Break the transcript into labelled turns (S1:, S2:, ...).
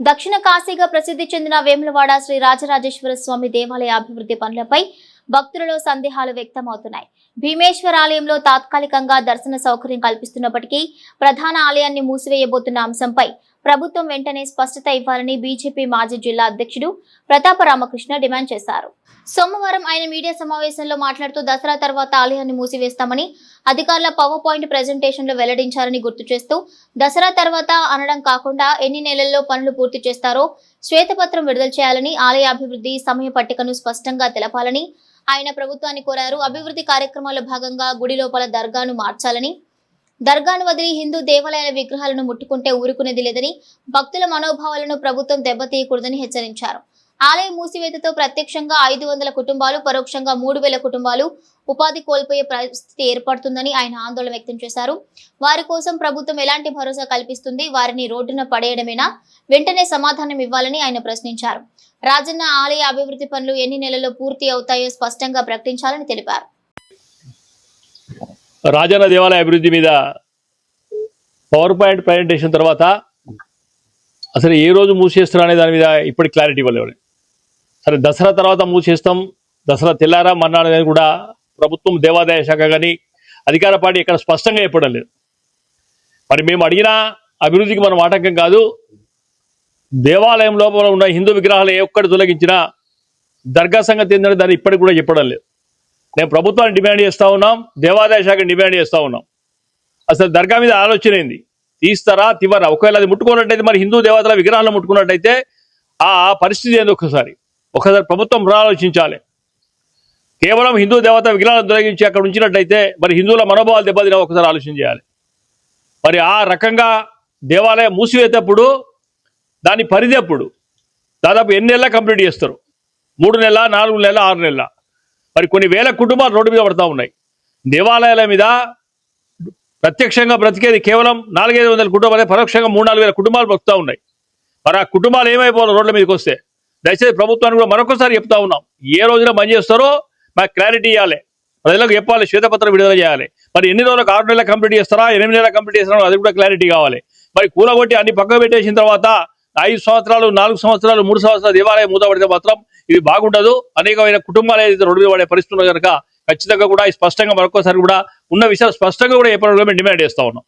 S1: దక్షిణ కాశీగా ప్రసిద్ధి చెందిన వేములవాడ శ్రీ రాజరాజేశ్వర స్వామి దేవాలయ అభివృద్ధి పనులపై భక్తులలో సందేహాలు వ్యక్తమవుతున్నాయి. భీమేశ్వర ఆలయంలో తాత్కాలికంగా దర్శన సౌకర్యం కల్పిస్తున్నప్పటికీ ప్రధాన ఆలయాన్ని మూసివేయబోతున్న అంశంపై ప్రభుత్వం వెంటనే స్పష్టత ఇవ్వాలని బీజేపీ మాజీ జిల్లా అధ్యక్షుడు ప్రతాప రామకృష్ణ డిమాండ్ చేశారు. సోమవారం ఆయన మీడియా సమావేశంలో మాట్లాడుతూ దసరా తర్వాత ఆలయాన్ని మూసివేస్తామని అధికారుల పవర్ పాయింట్ ప్రెజెంటేషన్లో వెల్లడించారని గుర్తు చేస్తూ దసరా తర్వాత అనడం కాకుండా ఎన్ని నెలల్లో పనులు పూర్తి చేస్తారో శ్వేతపత్రం విడుదల చేయాలని ఆలయ అభివృద్ధి సమయ పట్టికను స్పష్టంగా తెలపాలని ఆయన ప్రభుత్వాన్ని కోరారు. అభివృద్ధి కార్యక్రమాల్లో భాగంగా గుడి లోపల దర్గాను మార్చాలని దర్గాను వదిలి హిందూ దేవాలయాల విగ్రహాలను ముట్టుకుంటే ఊరుకునేది లేదని భక్తుల మనోభావాలను ప్రభుత్వం దెబ్బతీయకూడదని హెచ్చరించారు. ఆలయ మూసివేతతో ప్రత్యక్షంగా ఐదు వందల కుటుంబాలు పరోక్షంగా మూడు వేల కుటుంబాలు ఉపాధి కోల్పోయే పరిస్థితి ఏర్పడుతుందని ఆయన ఆందోళన వ్యక్తం చేశారు. వారి కోసం ప్రభుత్వం ఎలాంటి భరోసా కల్పిస్తుంది? వారిని రోడ్డున పడేయడమేనా? వెంటనే సమాధానం ఇవ్వాలని ఆయన ప్రశ్నించారు. రాజన్న ఆలయ అభివృద్ధి పనులు ఎన్ని నెలల్లో పూర్తి అవుతాయో స్పష్టంగా ప్రకటించాలని తెలిపారు.
S2: రాజన్న దేవాలయ అభివృద్ధి మీద పవర్ పాయింట్ ప్రజెంటేషన్ తర్వాత అసలు ఏ రోజు మూసేస్తున్నా అనే దాని మీద ఇప్పటికి క్లారిటీ ఇవ్వలేవు సరే దసరా తర్వాత మూసేస్తాం. దసరా తెల్లారా మన్నాడు అనేది కూడా ప్రభుత్వం దేవాదాయ శాఖ కానీ అధికార పార్టీ ఇక్కడ స్పష్టంగా చెప్పడం లేదు. మరి మేము అడిగిన అభివృద్ధికి మనం ఆటంకం కాదు. దేవాలయం లోపల ఉన్న హిందూ విగ్రహాలు ఏ ఒక్కటి తొలగించినా దర్గా సంగతి ఏంటంటే దాన్ని ఇప్పటికి కూడా చెప్పడం లేదు. నేను ప్రభుత్వాన్ని డిమాండ్ చేస్తూ ఉన్నాం దేవాదాయ శాఖని డిమాండ్ చేస్తూ ఉన్నాం. అసలు దర్గా మీద ఆలోచన ఏంది? తీస్తారా తివరా ఒకవేళ అది ముట్టుకున్నట్టయితే మరి హిందూ దేవతల విగ్రహాలను ముట్టుకున్నట్టయితే ఆ పరిస్థితి ఏంది ఒకసారి ఒకసారి ప్రభుత్వం పునరాలోచించాలి. కేవలం హిందూ దేవత విగ్రహాలను తొలగించి అక్కడ ఉంచినట్టయితే మరి హిందువుల మనోభావాలు దెబ్బతిన ఒకసారి ఆలోచన చేయాలి. మరి ఆ రకంగా దేవాలయం మూసివేటప్పుడు దాని పరిధి అప్పుడు దాదాపు ఎన్ని నెలల కంప్లీట్ చేస్తారు? మూడు నెలల నాలుగు నెలల ఆరు నెలల మరి కొన్ని వేల కుటుంబాలు రోడ్డు మీద పడతా ఉన్నాయి. దేవాలయాల మీద ప్రత్యక్షంగా బ్రతికేది కేవలం నాలుగైదు వందల కుటుంబాలే పరోక్షంగా మూడు నాలుగు వేల కుటుంబాలు బ్రతుకుతా ఉన్నాయి. మరి ఆ కుటుంబాలు ఏమైపోవాలి రోడ్ల మీదకి వస్తే? దయచేసి ప్రభుత్వాన్ని కూడా మరొకసారి చెప్తా ఉన్నాం. ఏ రోజున పని చేస్తారో మాకు క్లారిటీ ఇవ్వాలి. ప్రజలకు చెప్పాలి శ్వేతపత్రం విడుదల చేయాలి. మరి ఎన్ని రోజులకు ఆరు నెలలు కంప్లీట్ చేస్తారా ఎనిమిది నెలలు కంప్లీట్ చేస్తారా అది కూడా క్లారిటీ కావాలి. మరి కూలగొట్టి అన్ని పక్కకు పెట్టేసిన తర్వాత ఐదు సంవత్సరాలు నాలుగు సంవత్సరాలు మూడు సంవత్సరాలు దేవాలయం మూతపడితే మాత్రం ఇది బాగుండదు. అనేకమైన కుటుంబాలు ఏదైతే రోడ్డు పడే పరిస్థితులు కనుక ఖచ్చితంగా కూడా స్పష్టంగా మరొకసారి కూడా ఉన్న విషయాలు స్పష్టంగా కూడా ఏ డిమాండ్ చేస్తా ఉన్నాం.